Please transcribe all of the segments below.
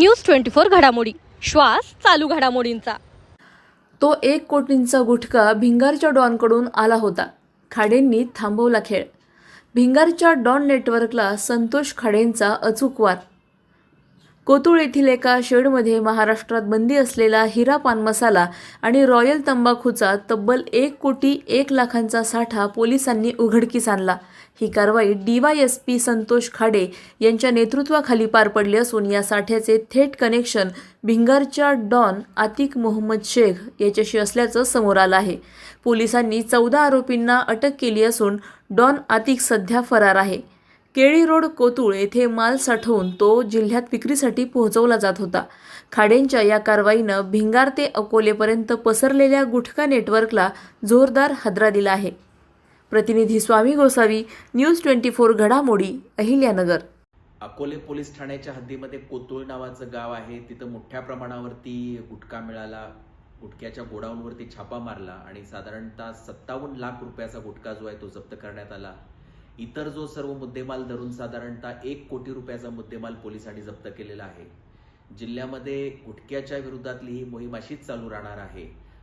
News twenty four घडामोडी. श्वास चालू घडामोडींचा. तो एक कोटींचा गुटखा भिंगारच्या डॉनकडून आला होता. खाडेंनी थांबवला खेळ. भिंगारच्या डॉन नेटवर्कला संतोष खाडेंचा अचूक वार. कोतुळ येथील एका शेडमध्ये महाराष्ट्रात बंदी असलेला हिरा पान मसाला आणि रॉयल तंबाखूचा तब्बल एक कोटी एक लाखांचा साठा पोलिसांनी उघडकीस आणला. ही कारवाई डीवायएसपी संतोष खाडे यांच्या नेतृत्वाखाली पार पडली असून या साठ्याचे थेट कनेक्शन भिंगारच्या डॉन आतिक मोहम्मद शेख याच्याशी असल्याचं समोर आलं आहे. पोलिसांनी चौदा आरोपींना अटक केली असून डॉन आतिक सध्या फरार आहे. केळी रोड कोतुळ येथे माल साठवून तो जिल्ह्यात विक्रीसाठी पोहोचवला जात होता. खाडेंच्या या कारवाईनं भिंगार ते अकोलेपर्यंत पसरलेल्या गुटखा नेटवर्कला जोरदार हादरा दिला आहे. प्रतिनिधी Swami Gosavi news twenty four घडामोडी अहिल्यानगर. अकोले पोलीस ठाण्याच्या हद्दीमध्ये कोतुळ नावाचं गाव आहे. तिथं मोठ्या प्रमाणावरती गुटखा मिळाला. गुटख्याच्या गोडाऊनवरती छापा मारला आणि साधारणतः सत्तावन्न लाख रुपयाचा गुटखा जो आहे तो जप्त करण्यात आला. इतर जो सर्व मुद्देमाल धरून साधारणतः एक कोटी रुपयाचा मुद्देमाल पोलिसांनी जप्त केलेला आहे. जिल्ह्यामध्ये गुटख्याच्या विरोधातली ही मोहीम अशीच चालू राहणार आहे.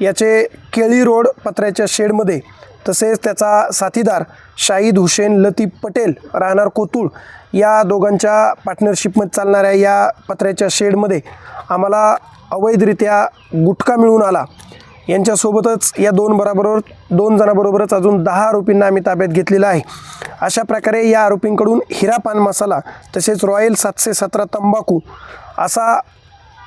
याचे केळी रोड पत्र्याच्या शेडमध्ये तसेच त्याचा साथीदार शाहीद हुसेन लतीफ पटेल राहणार कोतुळ या दोघांच्या पार्टनरशिपमध्ये चालणाऱ्या या पत्र्याच्या शेडमध्ये आम्हाला अवैधरित्या गुटखा मिळून आला. यांच्यासोबतच या दोन बराबरोबर दोन जणांबरोबरच अजून दहा आरोपींना आम्ही ताब्यात घेतलेला आहे. अशा प्रकारे या आरोपींकडून हिरा पान मसाला तसेच रॉयल सातशे सतरा तंबाखू असा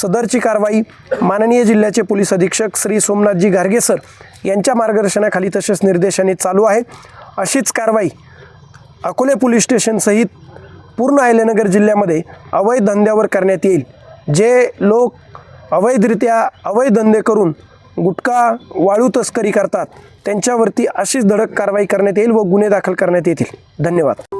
सदरची कारवाई माननीय जिल्ह्याचे पोलीस अधीक्षक श्री सोमनाथजी गार्गे सर यांच्या मार्गदर्शनाखाली तसेच निर्देशाने चालू आहे. अशीच कारवाई अकोले पोलीस स्टेशनसहित पूर्ण अहिल्यानगर जिल्ह्यामध्ये अवैध धंद्यावर करण्यात येईल. जे लोक अवैधरित्या अवैध धंदे करून गुटखा वाळू तस्करी करतात त्यांच्यावरती अशीच धडक कारवाई करण्यात येईल व गुन्हे दाखल करण्यात येतील. धन्यवाद.